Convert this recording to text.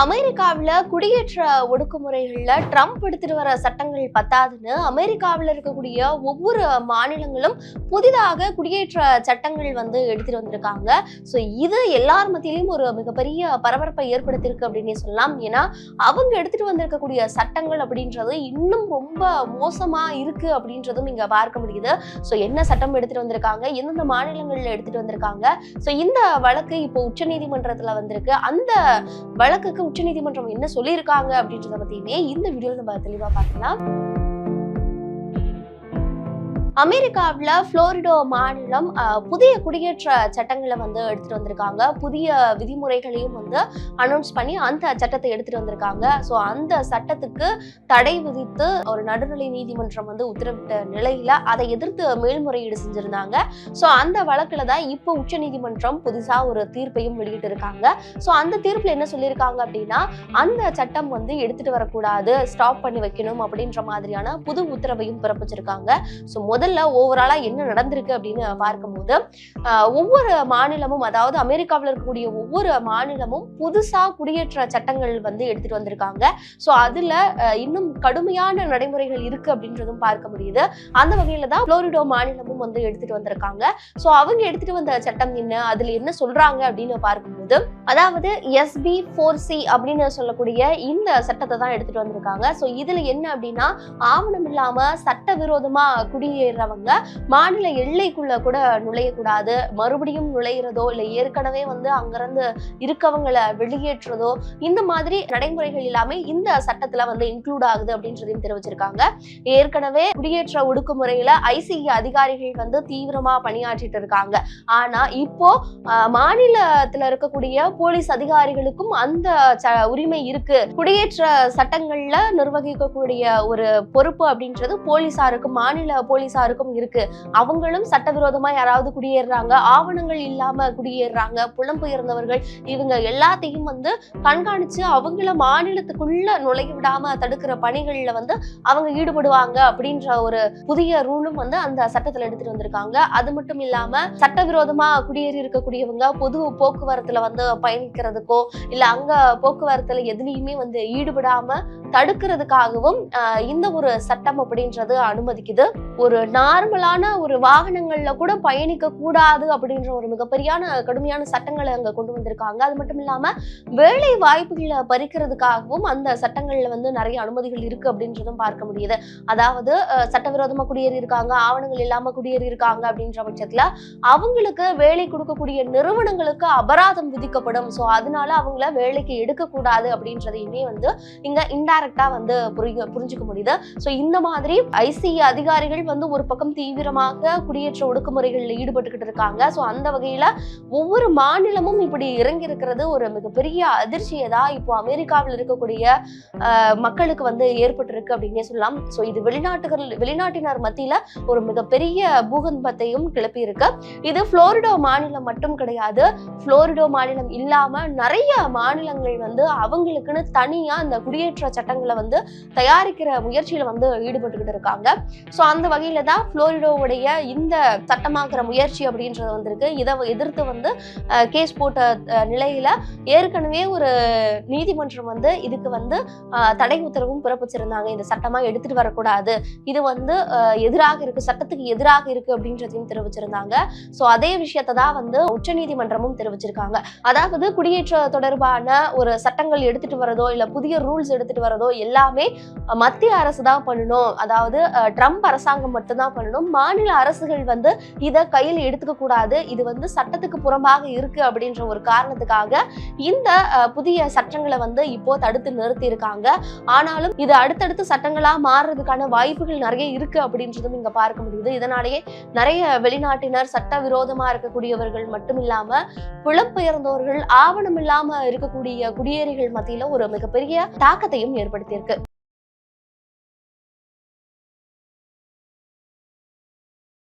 அமெரிக்காவில் குடியேற்ற ஒடுக்குமுறைகளில் ட்ரம்ப் எடுத்துட்டு வர சட்டங்கள் பத்தாதுன்னு அமெரிக்காவில் இருக்கக்கூடிய ஒவ்வொரு மாநிலங்களும் புதிதாக குடியேற்ற சட்டங்கள் வந்து எடுத்துட்டு வந்திருக்காங்க. ஸோ இது எல்லார் மத்தியிலையும் ஒரு மிகப்பெரிய பரபரப்பை ஏற்படுத்தியிருக்கு அப்படின்னே சொல்லலாம். ஏன்னா அவங்க எடுத்துட்டு வந்திருக்கக்கூடிய சட்டங்கள் அப்படின்றது இன்னும் ரொம்ப மோசமா இருக்கு அப்படின்றதும் இங்க பார்க்க முடியுது. ஸோ என்ன சட்டம் எடுத்துட்டு வந்திருக்காங்க? எந்தெந்த மாநிலங்கள்ல எடுத்துட்டு வந்திருக்காங்க? ஸோ இந்த வழக்கு இப்போ உச்சநீதிமன்றத்துல வந்திருக்கு. அந்த வழக்குக்கு உச்சநீதிமன்றம் என்ன சொல்லியிருக்காங்க அப்படின்றத பற்றியுமே இந்த வீடியோவில் நம்ம தெளிவா பார்க்கலாம். அமெரிக்காவில் ஃப்ளோரிடோ மாநிலம் புதிய குடியேற்ற சட்டங்களை வந்து எடுத்துட்டு வந்திருக்காங்க. புதிய விதிமுறைகளையும் வந்து அனௌன்ஸ் பண்ணி அந்த சட்டத்தை எடுத்துட்டு வந்திருக்காங்க. ஸோ அந்த சட்டத்துக்கு தடை விதித்து ஒரு நடுநிலை நீதிமன்றம் வந்து உத்தரவிட்ட நிலையில அதை எதிர்த்து மேல்முறையீடு செஞ்சிருந்தாங்க. ஸோ அந்த வழக்கில் தான் இப்போ உச்சநீதிமன்றம் புதுசாக ஒரு தீர்ப்பையும் வெளியிட்டு இருக்காங்க ஸோ அந்த தீர்ப்பில் என்ன சொல்லியிருக்காங்க அப்படின்னா அந்த சட்டம் வந்து எடுத்துட்டு வரக்கூடாது ஸ்டாப் பண்ணி வைக்கணும் அப்படின்ற மாதிரியான புது உத்தரவையும் பிறப்பிச்சிருக்காங்க. ஸோ முதல் முதல்ல ஓவராலா என்ன நடந்திருக்கு அப்படின்னு பார்க்கும்போது ஆஹ், ஒவ்வொரு மாநிலமும் அதாவது அமெரிக்காவில் இருக்கக்கூடிய ஒவ்வொரு மாநிலமும் புதுசா குடியேற்ற சட்டங்கள் வந்து எடுத்துட்டு வந்திருக்காங்க. ஸோ அதுல இன்னும் கடுமையான நடைமுறைகள் இருக்கு அப்படின்றதும் பார்க்க முடியுது. அந்த வகையில தான் புளோரிடோ மாநிலமும் வந்து எடுத்துட்டு வந்திருக்காங்க. ஸோ அவங்க எடுத்துட்டு வந்த சட்டம் என்ன அதுல என்ன சொல்றாங்க அப்படின்னு பார்க்கும்போது அதாவது எஸ்பி ஃபோர் சி அப்படின்னு சொல்லக்கூடிய இந்த சட்டத்தை தான் எடுத்துட்டு வந்திருக்காங்க. ஸோ இதுல என்ன அப்படின்னா ஆவணம் இல்லாம சட்டவிரோதமா குடியேறவங்க மாநில எல்லைக்குள்ள கூட நுழையக்கூடாது. மறுபடியும் நுழையிறதோ இல்லை ஏற்கனவே வந்து அங்கிருந்து இருக்கவங்களை வெளியேற்றுறதோ இந்த மாதிரி நடைமுறைகள் எல்லாமே இந்த சட்டத்துல வந்து இன்க்ளூட் ஆகுது அப்படின்றதையும் தெரிவிச்சிருக்காங்க. ஏற்கனவே குடியேற்ற ஒடுக்குமுறையில ஐசிஇ அதிகாரிகள் வந்து தீவிரமா பணியாற்றிட்டு இருக்காங்க. ஆனா இப்போ மாநிலத்துல இருக்கக்கூடிய போலீஸ் அதிகாரிகளுக்கும் அந்த உரிமை இருக்கு. குடியேற்ற சட்டங்கள்ல நிர்வகிக்கக்கூடிய ஒரு பொறுப்பு அப்படின்றது போலீசாருக்கும் மாநில போலீசாருக்கும் இருக்கு. அவங்களும் சட்டவிரோதமா யாராவது குடியேறுறாங்க ஆவணங்கள் இல்லாம குடியேறுறாங்க புலம்பெயர்ந்தவர்கள் இவங்க எல்லாத்தையும் வந்து கண்காணிச்சு அவங்கள மாநிலத்துக்குள்ள நுழைய விடாம தடுக்கிற பணிகள்ல வந்து அவங்க ஈடுபடுவாங்க அப்படின்ற ஒரு புதிய ரூலும் வந்து அந்த சட்டத்துல எடுத்துட்டு வந்திருக்காங்க. அது மட்டும் இல்லாம சட்டவிரோதமா குடியேறி இருக்கக்கூடியவங்க பொது போக்குவரத்துல வந்து பயணிக்கிறதுக்கோ இல்ல அங்க போக்குவரத்துல எதுலையுமே வந்து ஈடுபடாம தடுக்கிறதுக்காகவும் இந்த ஒரு சட்டம் அப்படின்றது அனுமதிக்குது. ஒரு நார்மலான ஒரு வாகனங்கள்ல கூட பயணிக்க கூடாது அப்படின்ற ஒரு மிகப்பெரியான கடுமையான சட்டங்களை அங்க கொண்டு வந்திருக்காங்க. அது மட்டும் இல்லாம வேலை வாய்ப்புகளை பறிக்கிறதுக்காகவும் அந்த சட்டங்கள்ல வந்து நிறைய அனுமதிகள் இருக்கு அப்படின்றதும் பார்க்க முடியுது. அதாவது சட்டவிரோதமா குடியேறி இருக்காங்க ஆவணங்கள் இல்லாம குடியேறி இருக்காங்க அப்படின்ற பட்சத்துல அவங்களுக்கு வேலை கொடுக்கக்கூடிய நிறுவனங்களுக்கு அபராதம் விதிக்கப்படும் ஸோ அதனால அவங்கள வேலைக்கு எடுக்கக்கூடாது அப்படின்றதையுமே வந்து இங்கே இன்டைரக்டாக வந்து புரிய புரிஞ்சுக்க முடியுது. ஸோ இந்த மாதிரி ஐசி அதிகாரிகள் வந்து ஒரு பக்கம் தீவிரமாக குடியேற்ற ஒடுக்குமுறைகளில் ஈடுபட்டுக்கிட்டு இருக்காங்க. ஸோ அந்த வகையில ஒவ்வொரு மாநிலமும் இப்படி இறங்கி இருக்கிறது ஒரு மிகப்பெரிய அதிர்ச்சியை தான் இப்போ அமெரிக்காவில் இருக்கக்கூடிய ஆஹ், மக்களுக்கு வந்து ஏற்பட்டிருக்கு அப்படின்னே சொல்லலாம். ஸோ இது வெளிநாட்டுகள் வெளிநாட்டினர் மத்தியில ஒரு மிகப்பெரிய பூகம்பத்தையும் கிளப்பி இருக்கு இது புளோரிடோ மாநிலம் மட்டும் கிடையாது. புளோரிடோ மாநிலம் இல்லாம நிறைய மாநிலங்கள் வந்து அவங்களுக்குன்னு தனியா அந்த குடியேற்ற சட்டங்களை வந்து தயாரிக்கிற முயற்சியில வந்து ஈடுபட்டுக்கிட்டு இருக்காங்க. ஸோ அந்த வகையில தான் புளோரிடோவுடைய இந்த சட்டமாக்குற முயற்சி அப்படின்றது வந்திருக்கு. இதை எதிர்த்து வந்து கேஸ் போட்ட நிலையில ஏற்கனவே ஒரு நீதிமன்றம் வந்து இதுக்கு வந்து தடை உத்தரவும் பிறப்பிச்சிருந்தாங்க. இந்த சட்டமா எடுத்துட்டு வரக்கூடாது. இது வந்து எதிராக இருக்கு சட்டத்துக்கு எதிராக இருக்கு அப்படின்றதையும் தெரிவிச்சிருந்தாங்க. ஸோ அதே விஷயத்தை தான் வந்து உச்சநீதிமன்றமும் தெரிவிச்சிருக்காங்க. அதாவது குடியேற்ற தொடர்பான ஒரு சட்டங்கள் எடுத்துட்டு வரதோ இல்ல புதிய ரூல்ஸ் எடுத்துட்டு வரதோ எல்லாமே மத்திய அரசு தான் பண்ணணும். அதாவது ட்ரம்ப் அரசாங்கம் மட்டும்தான் பண்ணணும். மாநில அரசுகள் வந்து இதை கையில் எடுத்துக்க கூடாது. இது வந்து சட்டத்துக்கு புறம்பாக இருக்கு அப்படின்ற ஒரு காரணத்துக்காக இந்த புதிய சட்டங்களை வந்து இப்போ தடுத்து நிறுத்தி இருக்காங்க ஆனாலும் இது அடுத்தடுத்து சட்டங்களா மாறுறதுக்கான வாய்ப்புகள் நிறைய இருக்கு அப்படின்றதும் இங்க பார்க்க முடியுது. இதனாலேயே நிறைய வெளிநாட்டினர் சட்டவிரோதமா இருக்கக்கூடியவர்கள் மட்டும் இல்லாம சேர்ந்தவர்கள் ஆவணம் இல்லாம இருக்கக்கூடிய குடியேறிகள் மத்தியில ஒரு மிகப்பெரிய தாக்கத்தையும் ஏற்படுத்தியிருக்கு.